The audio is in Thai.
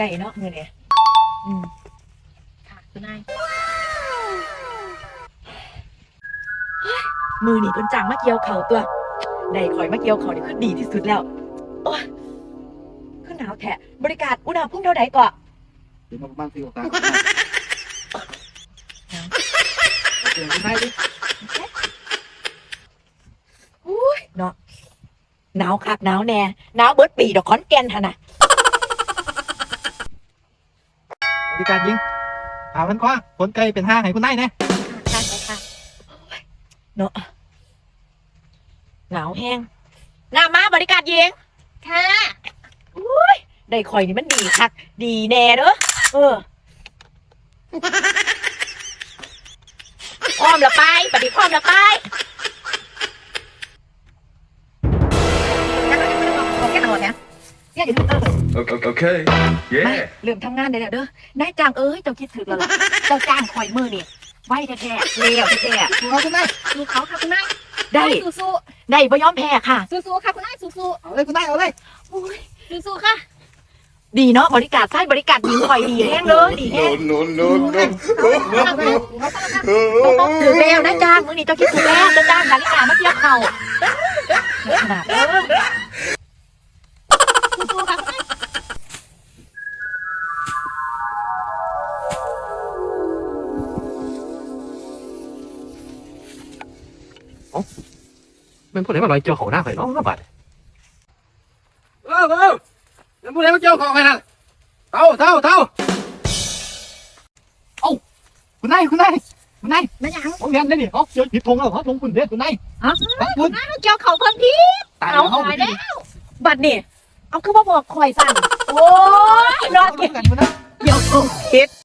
ได้เนาะมือเนี่ยอืมค่ะคุณนายเฮ้ยมือนี่เพิ่นจังมาเกี่ยวเข่าตัว ได้คอยมาเกี่ยวเข่านี่คือดีที่สุดแล้วโอ้ยคือหนาวแท้บริการอุณหภูมิเท่าไหร่ก่อนถึงมาประมาณสี่องศาเสียงคุณนายดิอุ้ยเนาะหนาวคักหนาวแน่หนาวเบิดปีดอกขอนแก่นหั่นน่ะ บริการยิงหาพันคว้าผลไก่เป็นห้าให้คุณนายแน่ค่ะค่ะเนาะหนาวแห้งหน้ามาบริการยิงค่ะอุ้ยได้คอยนี่มันดีคัก ดีแน่เด้อเออพร้อมละไปปฏิพร้อมละไป เนี่ยอย่าลืมเออ Okay. okay. ไม่ Yeah. ลืมทำงานได้แล้วเด้อนายจ้างเอ้ยเจ้าคิดถึงแล้วล่ะเจ้าจ้างคอยมือนี่ไว้แท้ๆเลี้ยวแท้ดูเอาคุณนายสู้เขาค่ะคุณนายๆได้สู้ได้บ่ยอมแพ้ค่ะสู้สู้ๆค่ะคุณนายสู้สู้เอาเลยคุณนายเอาเลยสู้สู้ๆค่ะ ดีเนาะบริการใช้บริการดีคอยดีแห้งเลยดีแห้ง No, no, no, no. ถึงแล้วนะจ้างมือนี่เจ้าคิดถึงแล้วเจ้าจ้างนาฬิกามาเทียบเข่าขนาดเออสู้สู้ๆค่ะคุณนายเป็น ผู้ใดมาลอยเกี่ยวของหน้าข่อยเนาะบัดเออเออเป็นผู้ใดมาเกี่ยวของข่อยนั่นเท่าเท่าเท่าเอ้าคุณนายคุณนายคุณนายไม่ยังผมเรียนได้ดิเขาเกี่ยวผิดธงแล้วเขาธงคุณเด้คุณนายฮะฟังคุณเกี่ยวเขาเพิ่นพี่ ตายเอาแล้วเขาตายแล้ว บัดนี่ เอาคือมาบอกคอยสั่นโอ้ยนอนเก็บเดี๋ยวคงคิด